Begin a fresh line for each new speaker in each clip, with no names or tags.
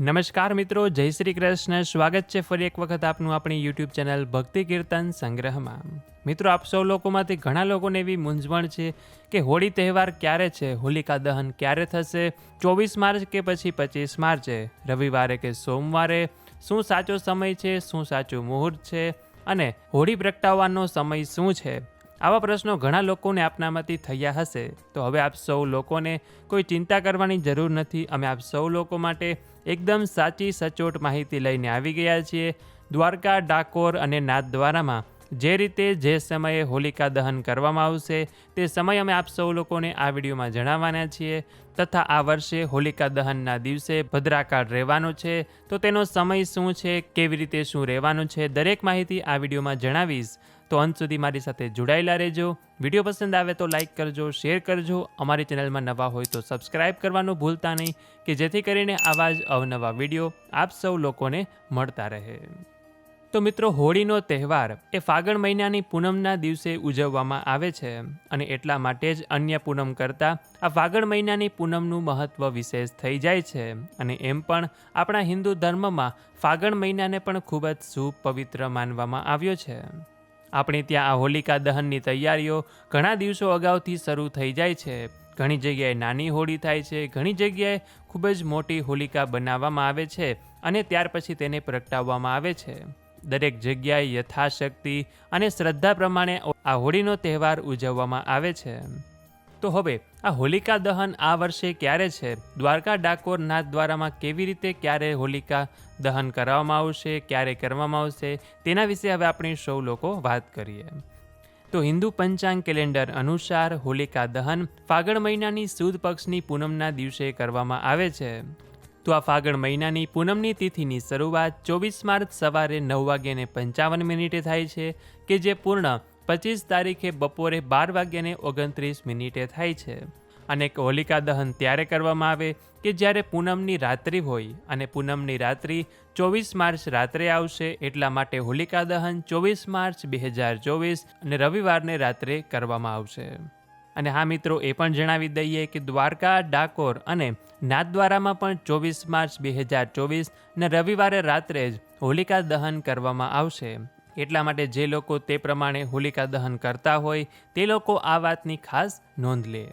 નમસ્કાર મિત્રો, જય શ્રી કૃષ્ણ. સ્વાગત છે ફરી એક વખત આપનું આપણી યુટ્યુબ ચેનલ ભક્તિ કીર્તન સંગ્રહમાં. મિત્રો, આપ સૌ લોકોમાંથી ઘણા લોકોને એવી મૂંઝવણ છે કે હોળી તહેવાર ક્યારે છે? હોલિકા દહન ક્યારે થશે? ચોવીસ માર્ચ કે પછી પચીસ માર્ચે? રવિવારે કે સોમવારે? શું સાચો સમય છે? શું સાચું મુહૂર્ત છે? અને હોળી પ્રગટાવવાનો સમય શું છે? આવા પ્રશ્નો ઘણા લોકોને આપનામાંથી થયા હશે. તો હવે આપ સૌ લોકોને કોઈ ચિંતા કરવાની જરૂર નથી. અમે આપ સૌ લોકો માટે એકદમ સાચી, સચોટ માહિતી લઈને આવી ગયા છીએ. દ્વારકા, ડાકોર અને નાથદ્વારામાં જે રીતે જે સમયે હોલિકા દહન કરવામાં આવશે, તે સમય અમે આપ સૌ લોકોને આ વિડીયોમાં જણાવવાના છીએ. તથા આ વર્ષે હોલિકા દહનના દિવસે ભદ્રાકાળ રહેવાનો છે. તો તેનો સમય શું છે, કેવી રીતે શું રહેવાનું છે, દરેક માહિતી આ વિડીયોમાં જણાવીશ. તો અંત સુધી મારી સાથે જોડાયેલા રહેજો. વીડિયો પસંદ આવે તો લાઇક કરજો શેર કરજો. અમારી ચેનલમાં નવા હોય તો સબસ્ક્રાઇબ કરવાનું ભૂલતા નહીં, કે જેથી કરીને આવા જ અવનવા વીડિયો આપ સૌ લોકોને મળતા રહે. તો મિત્રો, હોળીનો તહેવાર એ ફાગણ મહિનાની પૂનમના દિવસે ઉજવવામાં આવે છે અને એટલા માટે જ અન્ય પૂનમ કરતાં આ ફાગણ મહિનાની પૂનમનું મહત્ત્વ વિશેષ થઈ જાય છે અને એમ પણ આપણા હિન્દુ ધર્મમાં ફાગણ મહિનાને પણ ખૂબ જ શુભ પવિત્ર માનવામાં આવ્યો છે. આપણે ત્યાં આ હોલિકા દહનની તૈયારીઓ ઘણા દિવસો અગાઉથી શરૂ થઈ જાય છે. ઘણી જગ્યાએ નાની હોળી થાય છે, ઘણી જગ્યાએ ખૂબ જ મોટી હોલિકા બનાવવામાં આવે છે અને ત્યાર પછી તેને પ્રગટાવવામાં આવે છે. દરેક જગ્યાએ યથાશક્તિ અને શ્રદ્ધા પ્રમાણે આ હોળીનો તહેવાર ઉજવવામાં આવે છે. તો હવે આ હોલિકા દહન આ વર્ષે ક્યારે છે? દ્વારકા ડાકોર નાથ દ્વારામાં કેવી રીતે ક્યારે હોલિકા દહન કરવામાં આવશે? ક્યારે કરવામાં આવશે? તેના વિશે હવે આપણે સૌ લોકો વાત કરીએ. તો હિન્દુ પંચાંગ કેલેન્ડર અનુસાર હોલિકા દહન ફાગણ મહિનાની સુદ પક્ષની પૂનમના દિવસે કરવામાં આવે છે. તો આ ફાગણ મહિનાની પૂનમની તિથિની શરૂઆત ચોવીસ માર્ચ સવારે નવ વાગ્યાને પંચાવન મિનિટે થાય છે, કે જે પૂર્ણ પચીસ તારીખે બપોરે બાર વાગ્યાને ઓગણત્રીસ મિનિટે થાય છે. અને હોલિકા દહન ત્યારે કરવામાં આવે કે જ્યારે પૂનમની રાત્રિ હોય અને પૂનમની રાત્રિ ચોવીસ માર્ચ રાત્રે આવશે એટલા માટે હોલિકા દહન ચોવીસ માર્ચ બે હજાર ચોવીસ અને રવિવારને રાત્રે કરવામાં આવશે. અને હા મિત્રો, એ પણ જણાવી દઈએ કે દ્વારકા, ડાકોર અને નાથદ્વારામાં પણ ચોવીસ માર્ચ બે હજાર ચોવીસ ને રવિવારે રાત્રે જ હોલિકા દહન કરવામાં આવશે. એટલા માટે જે લોકો તે પ્રમાણે હોલિકા દહન કરતા હોય, તે લોકો આ વાતની ખાસ નોંધ લે.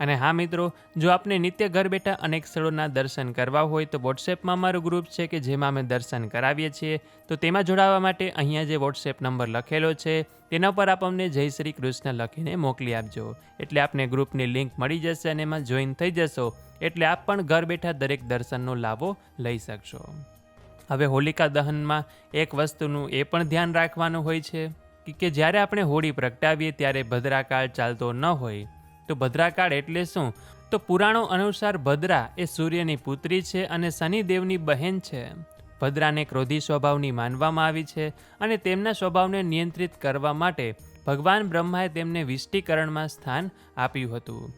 અને હા મિત્રો, જો આપને નિત્ય ઘર બેઠા અનેક સ્થળોના દર્શન કરવા હોય, તો વોટ્સએપમાં મારું ગ્રુપ છે કે જેમાં અમે દર્શન કરાવીએ છીએ. તો તેમાં જોડાવા માટે અહીંયા જે વોટ્સએપ નંબર લખેલો છે, તેના પર આપ અમને જય શ્રી કૃષ્ણ લખીને મોકલી આપજો. એટલે આપને ગ્રુપની લિંક મળી જશે અને એમાં જોઈન થઈ જશો. એટલે આપ પણ ઘર બેઠા દરેક દર્શનનો લાભો લઈ શકશો. હવે હોલિકા દહનમાં એક વસ્તુનું એ પણ ધ્યાન રાખવાનું હોય છે કે- જ્યારે આપણે હોળી પ્રગટાવીએ ત્યારે ભદ્રાકાળ ચાલતો ન હોય, તો ભદ્રાકાળ એટલે શું? તો પુરાણો અનુસાર ભદ્રા એ સૂર્યની પુત્રી છે અને શનિદેવની બહેન છે. ભદ્રાને ક્રોધી સ્વભાવની માનવામાં આવી છે અને તેમના સ્વભાવને નિયંત્રિત કરવા માટે ભગવાન બ્રહ્માએ તેમને વિષ્ટીકરણમાં સ્થાન આપ્યું હતું.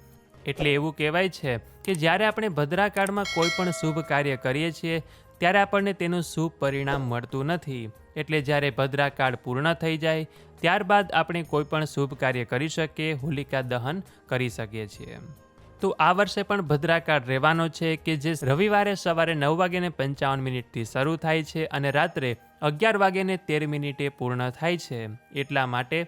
એટલે એવું કહેવાય છે કે જ્યારે આપણે ભદ્રાકાળમાં કોઈ પણ શુભ કાર્ય કરીએ છીએ ત્યારે આપણને તેનું શુભ પરિણામ મળતું નથી. એટલે જ્યારે ભદ્રાકાળ પૂર્ણ થઈ જાય, ત્યારબાદ આપણે કોઈ પણ શુભ કાર્ય કરી શકીએ, હોલિકા દહન કરી શકીએ છીએ. તો આ વર્ષે પણ ભદ્રાકાળ રહેવાનો છે કે જે રવિવારે સવારે નવ વાગ્યાને પંચાવન મિનિટથી શરૂ થાય છે અને રાત્રે અગિયાર વાગ્યાને તેર મિનિટે પૂર્ણ થાય છે. એટલા માટે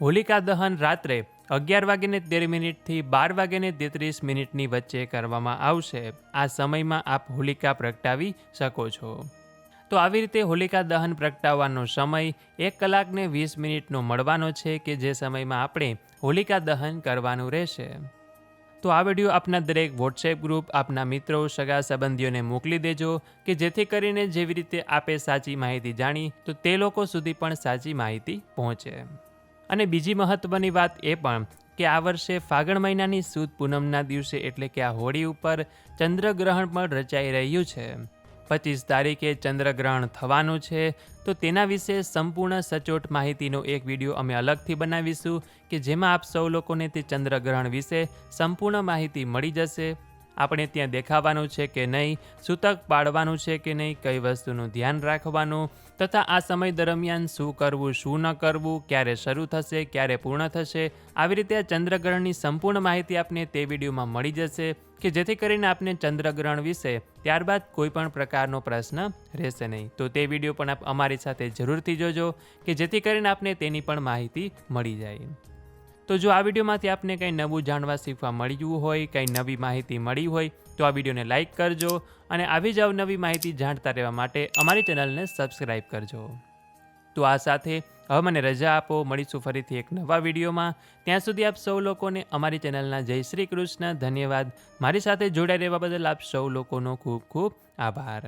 હોલિકા દહન રાત્રે અગિયાર વાગ્યાને તેર મિનિટથી બાર વાગ્યાને તેત્રીસ મિનિટની વચ્ચે કરવામાં આવશે. આ સમયમાં આપ હોલિકા પ્રગટાવી શકો છો. તો આવી રીતે હોલિકા દહન પ્રગટાવવાનો સમય એક કલાકને વીસ મિનિટનો મળવાનો છે કે જે સમયમાં આપણે હોલિકા દહન કરવાનું રહેશે. તો આ વીડિયો આપના દરેક વોટ્સએપ ગ્રુપ આપના મિત્રો, સગા સંબંધીઓને મોકલી દેજો કે જેથી કરીને જેવી રીતે આપે સાચી માહિતી જાણી, તો તે લોકો સુધી પણ સાચી માહિતી પહોંચે. અને બીજી મહત્ત્વની વાત એ પણ કે આ વર્ષે ફાગણ મહિનાની સુદ પૂનમના દિવસે એટલે કે આ હોળી ઉપર ચંદ્રગ્રહણ પણ રચાઈ રહ્યું છે. પચીસ તારીખે ચંદ્રગ્રહણ થવાનું છે. તો તેના વિશે સંપૂર્ણ સચોટ માહિતીનો એક વીડિયો અમે અલગથી બનાવીશું કે જેમાં આપ સૌ લોકોને તે ચંદ્રગ્રહણ વિશે સંપૂર્ણ માહિતી મળી જશે. આપણે ત્યાં દેખાવાનું છે કે નહીં, સૂતક પાડવાનું છે કે નહીં, કઈ વસ્તુનું ધ્યાન રાખવાનું તથા આ સમય દરમિયાન શું કરવું, શું ન કરવું, ક્યારે શરૂ થશે, ક્યારે પૂર્ણ થશે, આવી રીતે આ ચંદ્રગ્રહણની સંપૂર્ણ માહિતી આપને તે વિડીયોમાં મળી જશે કે જેથી કરીને આપને ચંદ્રગ્રહણ વિશે ત્યારબાદ કોઈ પણ પ્રકારનો પ્રશ્ન રહેશે નહીં. તો તે વીડિયો પણ આપ અમારી સાથે જરૂરથી જોજો કે જેથી કરીને આપને તેની પણ માહિતી મળી જાય. તો જો આ વિડીયોમાંથી આપને કંઈ નવું જાણવા શીખવા મળ્યું હોય, કંઈ નવી માહિતી મળી હોય, તો આ વિડીયોને લાઇક કરજો અને આવી જ નવી માહિતી જાણતા રહેવા માટે અમારી ચેનલને સબસ્ક્રાઈબ કરજો. તો આ સાથે હવે મને રજા આપો. મળીશું ફરીથી એક નવા વિડીયોમાં. ત્યાં સુધી આપ સૌ લોકોને અમારી ચેનલના જય શ્રી કૃષ્ણ. ધન્યવાદ. મારી સાથે જોડાઈ રહેવા બદલ આપ સૌ લોકોનો ખૂબ ખૂબ આભાર.